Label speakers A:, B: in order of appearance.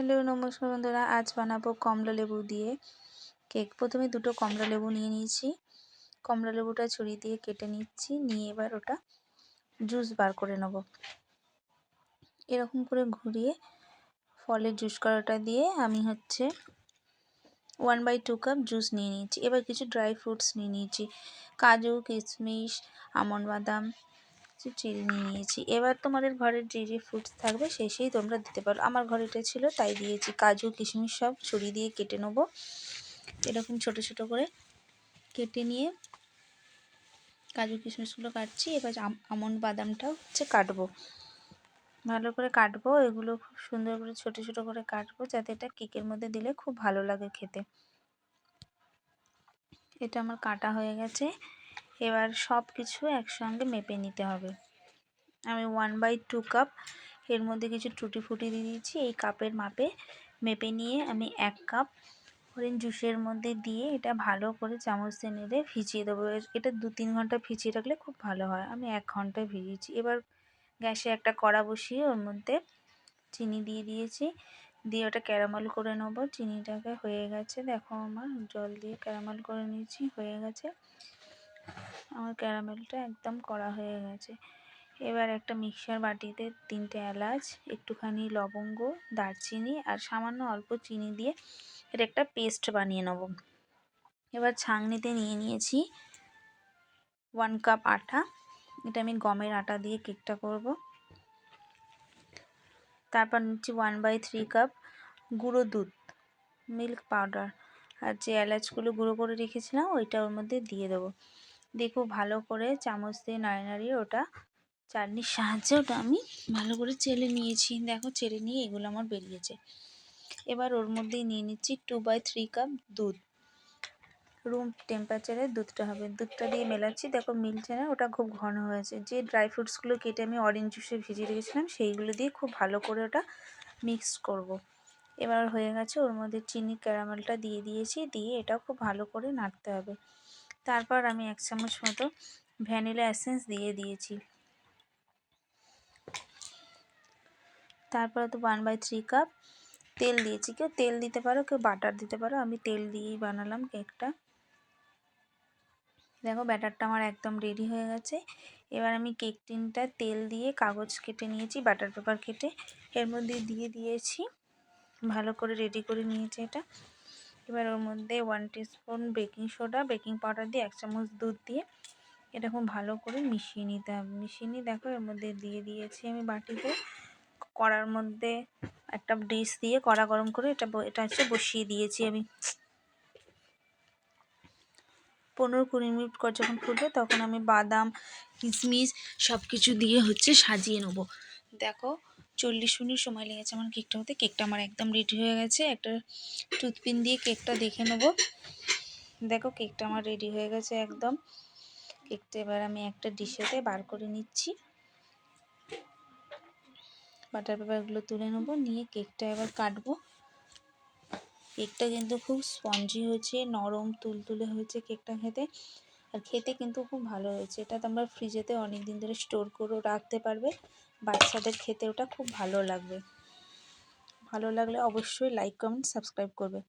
A: Hello, নমস্কার বন্ধুরা। আজ বানাবো কমলা লেবু দিয়ে কেক। প্রথমে দুটো কমলা লেবু নিয়ে নিয়েছি। কমলা লেবুটা ছুরি দিয়ে কেটে নিচ্ছি। নিয়ে এবার ওটা জুস বার করে নেব। এরকম করে ঘুরিয়ে ফলের জুস করাটা দিয়ে আমি হচ্ছে one by two cup juice নিয়ে নিয়েছি। এবার কিছু ড্রাই ফ্রুটস নিয়ে নিয়েছি। কাজু, কিশমিশ, আমন্ড বাদাম কিছু চিনি নিয়ে নিয়েছি। এবার তোমাদের ঘরের যে যে ফ্রুটস থাকবে সেই সেই তোমরা দিতে পারো। আমার ঘরে এটা ছিল তাই দিয়েছি। কাজু, কিশমিশ সব ছুরি দিয়ে কেটে নেব। এরকম ছোট ছোট করে কেটে নিয়ে কাজু, কিশমিশগুলো কাটছি। এবার আমন্ড বাদামটাও হচ্ছে কাটবো। ভালো করে কাটবো। এগুলো খুব সুন্দর করে ছোট ছোট করে কাটবো যাতে এটা কেকের মধ্যে দিলে খুব ভালো লাগে খেতে। এটা আমার কাটা হয়ে গেছে। এবার সব কিছু একসঙ্গে মেপে নিতে হবে। আমি ওয়ান বাই টু কাপ এর মধ্যে কিছু টুটি ফুটি দিয়ে দিয়েছি। এই কাপের মাপে মেপে নিয়ে আমি এক কাপ অরেঞ্জ জুসের মধ্যে দিয়ে এটা ভালো করে চামচ দিয়ে নেড়ে ভিজিয়ে দেবো। এটা দু তিন ঘণ্টা ভিজিয়ে রাখলে খুব ভালো হয়। আমি এক ঘন্টায় ভিজিয়েছি। এবার গ্যাসে একটা কড়া বসিয়ে ওর মধ্যে চিনি দিয়ে দিয়েছি। দিয়ে ওটা ক্যারামেল করে নেব। চিনিটাকে হয়ে গেছে, দেখো আমার জল দিয়ে ক্যারামেল করে নিয়েছি, হয়ে গেছে। আমার ক্যারামেলটা একদম করা হয়ে গেছে। এবার একটা মিক্সার বাটিতে তিনটে এলাচ, একটুখানি লবঙ্গ, দারচিনি আর সামান্য অল্প চিনি দিয়ে এটা একটা পেস্ট বানিয়ে নেব। এবার ছাঁকনিতে নিয়ে নিয়েছি ওয়ান কাপ আটা। এটা আমি গমের আটা দিয়ে কেকটা করব। তারপর নিচ্ছি ওয়ান বাই থ্রি কাপ গুঁড়ো দুধ, মিল্ক পাউডার। আর যে এলাচগুলো গুঁড়ো করে রেখেছিলাম, ওইটা ওর মধ্যে দিয়ে দেবো। দেখো ভালো করে চামচ দিয়ে নাড়িয়ে নাড়িয়ে ওটা চাটনির সাহায্যে ওটা আমি ভালো করে চেলে নিয়েছি। দেখো চেলে নিয়ে এগুলো আমার বেরিয়েছে। এবার ওর মধ্যেই নিয়ে নিচ্ছি টু বাই থ্রি কাপ দুধ। রুম টেম্পারেচারে দুধটা হবে। দুধটা দিয়ে মেলাচ্ছি। দেখো মিলছে না, ওটা খুব ঘন হয়েছে। যে ড্রাই ফ্রুটসগুলো কেটে আমি অরেঞ্জ জুসে ভিজিয়ে রেখেছিলাম, সেইগুলো দিয়ে খুব ভালো করে ওটা মিক্স করব। এবার হয়ে গেছে ওর মধ্যে চিনি ক্যারামেলটা দিয়ে দিয়েছি। দিয়ে এটা খুব ভালো করে নাড়তে হবে। তারপর আমি এক চামচ মতো ভ্যানিলা এসেন্স দিয়ে দিয়েছি। তারপরে তো ওয়ান বাই থ্রি কাপ তেল দিয়েছি। কেউ তেল দিতে পারো, কেউ বাটার দিতে পারো। আমি তেল দিয়েই বানালাম কেকটা দেখো ব্যাটারটা আমার একদম রেডি হয়ে গেছে। এবার আমি কেক টিনটা তেল দিয়ে কাগজ কেটে নিয়েছি বাটার পেপার কেটে। এর মধ্যে দিয়ে দিয়েছি। ভালো করে রেডি করে নিয়েছি এটা। এবার ওর মধ্যে one teaspoon baking soda baking powder দিয়ে এক চামচ দুধ দিয়ে খুব ভালো করে মিশিয়ে নিতে হবে। মিশিয়ে নিয়ে দেখো এর মধ্যে দিয়ে দিয়েছি আমি বাটিতে। কড়ার মধ্যে একটা ডিশ দিয়ে কড়া গরম করে এটা এটা হচ্ছে বসিয়ে দিয়েছি আমি। পনেরো কুড়ি মিনিট পর যখন ফুটবে তখন আমি বাদাম, কিশমিশ সব কিছু দিয়ে হচ্ছে সাজিয়ে নেব। দেখো, চল্লিশ মিনিট সময় লেগেছে আমার কেকটা হতে। কেকটা আমার একদম রেডি হয়ে গেছে। একটা টুথপিন দিয়ে কেকটা দেখে নেব। দেখো, কেকটা আমার রেডি হয়ে গেছে একদম। কেকটা এবার আমি একটা ডিশেতে বার করে নিচ্ছি। বাটার পেপারগুলো তুলে নেব, নিয়ে কেকটা এবার কাটবো। কেকটা কিন্তু খুব স্পঞ্জি হয়েছে, নরম, তুলতুলে হয়েছে কেকটা খেতে। আর খেতে কিন্তু খুব ভালো হয়েছে। এটা তোমরা ফ্রিজেতে অনেক দিন ধরে স্টোর করেও রাখতে পারবে। বাচ্চাদের খেতে ওটা খুব ভালো লাগবে। ভালো লাগলে অবশ্যই লাইক কমেন্ট সাবস্ক্রাইব করবে।